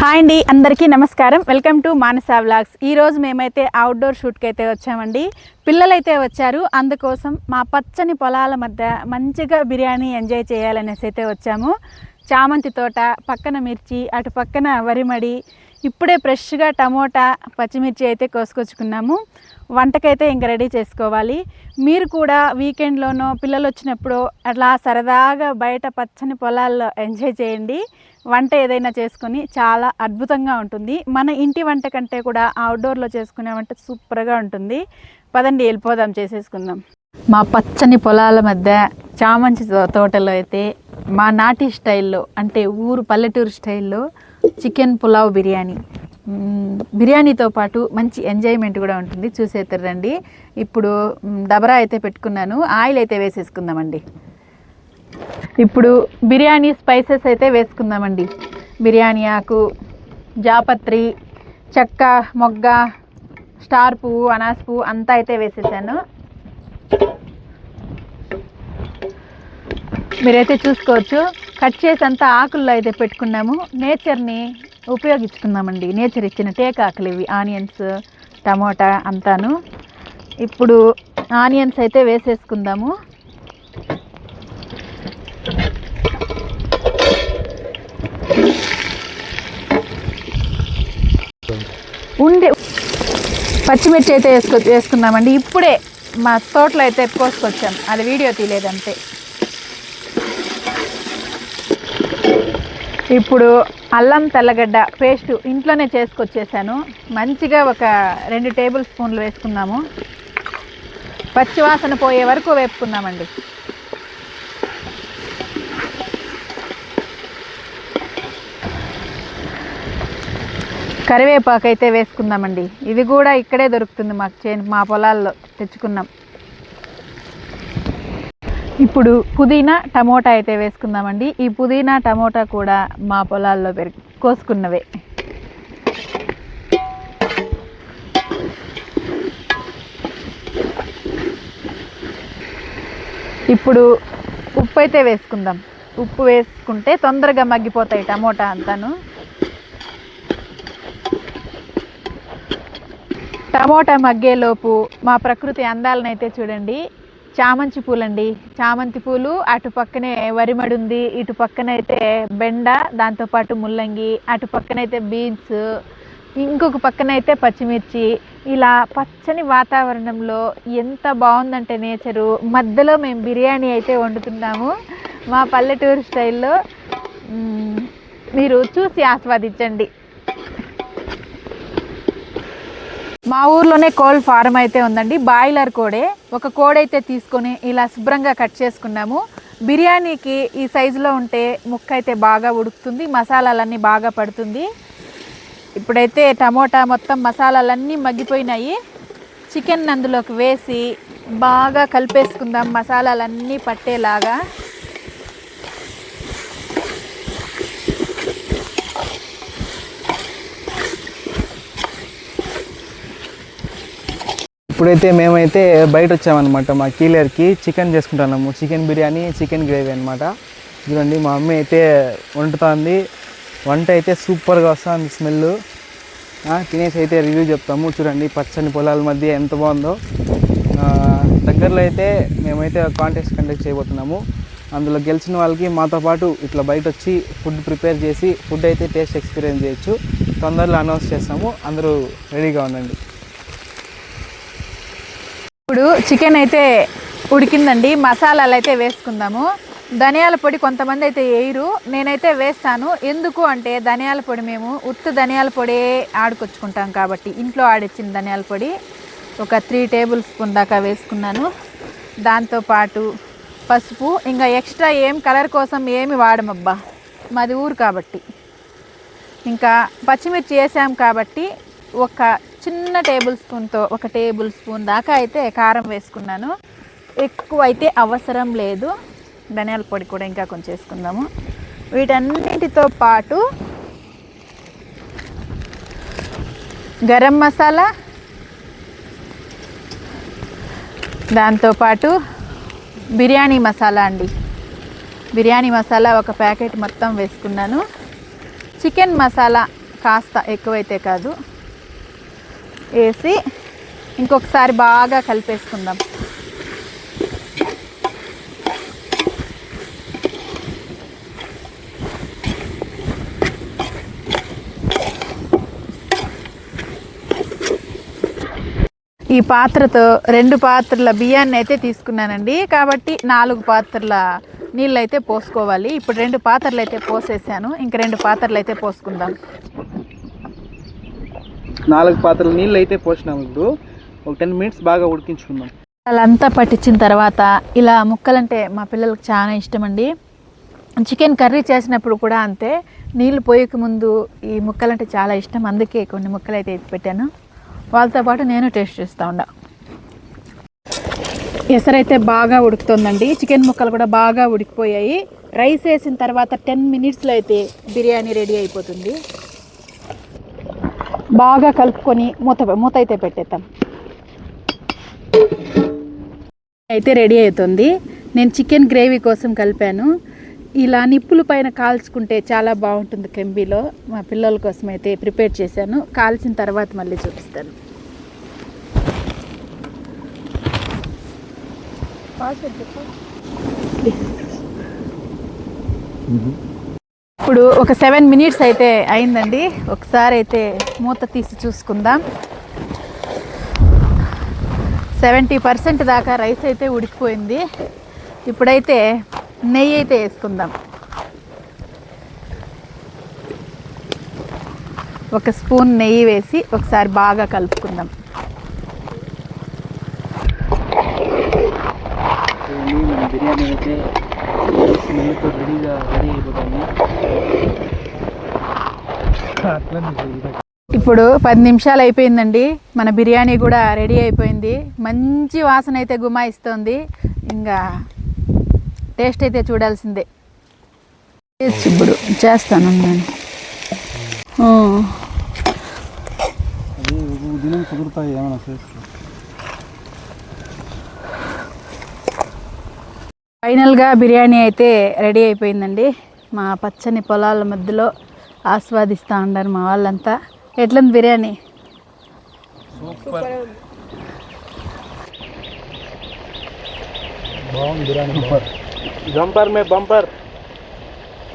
Hi అండి అందరికీ నమస్కారం. Welcome to Manasa vlogs. ఈరోజు మేమైతే అవుట్డోర్ షూట్కి అయితే వచ్చామండి. పిల్లలైతే వచ్చారు. అందుకోసం మా పచ్చని పొలాల మధ్య మంచిగా బిర్యానీ ఎంజాయ్ చేయాలనేసి అయితే వచ్చాము. చామంతి తోట పక్కన మిర్చి అటు పక్కన వరిమడి ఇప్పుడే ఫ్రెష్గా టమోటా పచ్చిమిర్చి అయితే కోసుకొచ్చుకున్నాము. వంటకైతే ఇంక రెడీ చేసుకోవాలి. మీరు కూడా వీకెండ్లోనో పిల్లలు వచ్చినప్పుడు అట్లా సరదాగా బయట పచ్చని పొలాల్లో ఎంజాయ్ చేయండి. వంట ఏదైనా చేసుకొని చాలా అద్భుతంగా ఉంటుంది. మన ఇంటి వంట కంటే కూడా అవుట్డోర్లో చేసుకునే వంట సూపర్గా ఉంటుంది. పదండి వెళ్ళిపోదాం చేసేసుకుందాం. మా పచ్చని పొలాల మధ్య చామంతి తో- తోటలో అయితే మా నాటి స్టైల్లో అంటే ఊరు పల్లెటూరు స్టైల్లో చికెన్ పులావ్ బిర్యానీ. బిర్యానీతో పాటు మంచి ఎంజాయ్మెంట్ కూడా ఉంటుంది. చూసేద్దరు రండి. ఇప్పుడు దబరా అయితే పెట్టుకున్నాను. ఆయిల్ అయితే వేసేసుకుందామండి. ఇప్పుడు బిర్యానీ స్పైసెస్ అయితే వేసుకుందామండి. బిర్యానీ ఆకు జాపత్రి చెక్క మొగ్గ స్టార్ పువ్వు అనాస్ పువ్వు అంతా అయితే వేసేసాను. మీరైతే చూసుకోవచ్చు. కట్ చేసి అంతా ఆకుల్లో అయితే పెట్టుకున్నాము. నేచర్ని ఉపయోగించుకుందామండి. నేచర్ ఇచ్చిన టేక్ ఆకులు ఇవి. ఆనియన్స్ టమోటా అంతాను. ఇప్పుడు ఆనియన్స్ అయితే వేసేసుకుందాము. ఉండే పచ్చిమిర్చి అయితే వేసుకో వేసుకుందామండి. ఇప్పుడే మా తోటలో అయితే కోసుకొచ్చాం. అది వీడియో తీయలేదంతే. ఇప్పుడు అల్లం తెల్లగడ్డ పేస్ట్ ఇంట్లోనే చేసుకొచ్చేసాను. మంచిగా ఒక రెండు టేబుల్ స్పూన్లు వేసుకున్నాము పచ్చివాసన పోయే వరకు వేపుకున్నామండి కరివేపాకు అయితే వేసుకుందామండి. ఇది కూడా ఇక్కడే దొరుకుతుంది మాకు చే మా పొలాల్లో తెచ్చుకున్నాం. ఇప్పుడు పుదీనా టమోటా అయితే వేసుకుందామండి. ఈ పుదీనా టమోటా కూడా మా పొలాల్లో పెరిగి కోసుకున్నవే. ఇప్పుడు ఉప్పు అయితే వేసుకుందాం. ఉప్పు వేసుకుంటే తొందరగా మగ్గిపోతాయి టమోటా అంతాను. టమోటా మగ్గేలోపు మా ప్రకృతి అందాలను అయితే చూడండి. చామంతి పూలండి. చామంతి పూలు అటు పక్కనే వరిమడి ఉంది ఇటు పక్కన అయితే బెండ దాంతోపాటు ముల్లంగి అటు పక్కన అయితే బీన్స్ ఇంకొక పక్కన అయితే పచ్చిమిర్చి. ఇలా పచ్చని వాతావరణంలో ఎంత బాగుందంటే నేచరు. మధ్యలో మేము బిర్యానీ అయితే వండుతున్నాము. మా పల్లెటూరు స్టైల్లో మీరు చూసి ఆస్వాదించండి. మా ఊర్లోనే కోల్డ్ ఫారం అయితే ఉందండి. బాయిలర్ కోడే. ఒక కోడ్ అయితే తీసుకొని ఇలా శుభ్రంగా కట్ చేసుకున్నాము. బిర్యానీకి ఈ సైజులో ఉంటే ముక్క అయితే బాగా ఉడుకుతుంది మసాలాలన్నీ బాగా పడుతుంది. ఇప్పుడైతే టమోటా మొత్తం మసాలాలన్నీ మగ్గిపోయినాయి. చికెన్ అందులోకి వేసి బాగా కలిపేసుకుందాం మసాలాలన్నీ పట్టేలాగా. ఇప్పుడైతే మేమైతే బయట వచ్చామన్నమాట. మా కీలర్కి చికెన్ చేసుకుంటున్నాము. చికెన్ బిర్యానీ చికెన్ గ్రేవీ అనమాట చూడండి మా మమ్మీ అయితే వండుతుంది. వంట అయితే సూపర్గా వస్తుంది స్మెల్ తినేసి అయితే రివ్యూ చెప్తాము. చూడండి పచ్చని పొలాల మధ్య ఎంత బాగుందో. దగ్గరలో అయితే మేమైతే కాంటెస్ట్ కండక్ట్ చేయబోతున్నాము. అందులో గెలిచిన వాళ్ళకి మాతో పాటు ఇట్లా బయట వచ్చి ఫుడ్ ప్రిపేర్ చేసి ఫుడ్ అయితే టేస్ట్ ఎక్స్పీరియన్స్ చేయొచ్చు. తొందరలో అనౌన్స్ చేస్తాము. అందరూ రెడీగా ఉండండి. ఇప్పుడు చికెన్ అయితే ఉడికిందండి మసాలాలు అయితే వేసుకుందాము. ధనియాల పొడి కొంతమంది అయితే వేయరు నేనైతే వేస్తాను. ఎందుకు అంటే ధనియాల పొడి మేము ఉత్త ధనియాల పొడి ఆడుకొచ్చుకుంటాం కాబట్టి ఇంట్లో ఆడిచ్చిన ధనియాల పొడి ఒక త్రీ టేబుల్ స్పూన్ దాకా వేసుకున్నాను. దాంతోపాటు పసుపు ఇంకా ఎక్స్ట్రా ఏం కలర్ కోసం ఏమి వాడమబ్బా మాది ఊరు కాబట్టి. ఇంకా పచ్చిమిర్చి వేసాం కాబట్టి ఒక చిన్న టేబుల్ స్పూన్తో ఒక టేబుల్ స్పూన్ దాకా అయితే కారం వేసుకున్నాను. ఎక్కువ అయితే అవసరం లేదు. ధనియాల పొడి కూడా ఇంకా కొంచెం వేసుకుందాము. వీటన్నిటితో పాటు గరం మసాలా దాంతోపాటు బిర్యానీ మసాలా అండి. బిర్యానీ మసాలా ఒక ప్యాకెట్ మొత్తం వేసుకున్నాను. చికెన్ మసాలా కాస్త ఎక్కువైతే కాదు. వేసి ఇంకొకసారి బాగా కలిపేసుకుందాం. ఈ పాత్రతో రెండు పాత్రల బియ్యాన్ని అయితే తీసుకున్నానండి. కాబట్టి నాలుగు పాత్రల నీళ్ళు అయితే పోసుకోవాలి. ఇప్పుడు రెండు పాత్రలు అయితే పోసేసాను. ఇంక రెండు పాత్రలు అయితే పోసుకుందాం. నాలుగు పాత్రలు నీళ్ళు అయితే పోసినాము ఇప్పుడు. ఒక టెన్ మినిట్స్ బాగా ఉడికించుకుందాం. అలా పట్టించిన తర్వాత ఇలా ముక్కలంటే మా పిల్లలకు చాలా ఇష్టం అండి చికెన్ కర్రీ చేసినప్పుడు కూడా అంతే. నీళ్ళు పోయక ముందు ఈ ముక్కలంటే చాలా ఇష్టం. అందుకే కొన్ని ముక్కలు అయితే ఎత్తి పెట్టాను. వాళ్ళతో పాటు నేను టేస్ట్ చేస్తూ ఉన్నా ఎసరైతే బాగా ఉడుకుతుందండి. చికెన్ ముక్కలు కూడా బాగా ఉడికిపోయాయి. రైస్ వేసిన తర్వాత టెన్ మినిట్స్లో అయితే బిర్యానీ రెడీ అయిపోతుంది. బాగా కలుపుకొని మూత మూత అయితే పెట్టేద్దాం. అయితే రెడీ అవుతుంది. నేను చికెన్ గ్రేవీ కోసం కలిపాను. ఇలా నిప్పుల పైన కాల్చుకుంటే చాలా బాగుంటుంది కెంబీలో. మా పిల్లల కోసం అయితే ప్రిపేర్ చేశాను. కాల్చిన తర్వాత మళ్ళీ చూపిస్తాను. ఇప్పుడు ఒక సెవెన్ మినిట్స్ అయితే అయిందండి. ఒకసారి అయితే మూత తీసి చూసుకుందాం. సెవెంటీ పర్సెంట్ దాకా రైస్ అయితే ఉడికిపోయింది. ఇప్పుడైతే నెయ్యి అయితే వేసుకుందాం. ఒక స్పూన్ నెయ్యి వేసి ఒకసారి బాగా కలుపుకుందాం. బిర్యానీ అయితే రెడీగా రెడీ అయిపోతుంది ఇప్పుడు పది నిమిషాలు అయిపోయిందండి. మన బిర్యానీ కూడా రెడీ అయిపోయింది. మంచి వాసన అయితే గుమాయిస్తుంది. ఇంకా టేస్ట్ అయితే చూడాల్సిందే. ఇప్పుడు చేస్తాను నేను. దినం కుదురుతాయి ఏమైనా ఫైనల్గా బిర్యానీ అయితే రెడీ అయిపోయిందండి. మా పచ్చని పొలాల మధ్యలో ఆస్వాదిస్తూ ఉన్నారు మా వాళ్ళంతా. ఎట్లుంది బిర్యానీ? బిర్యానీ. బంపర్ మే బంపర్.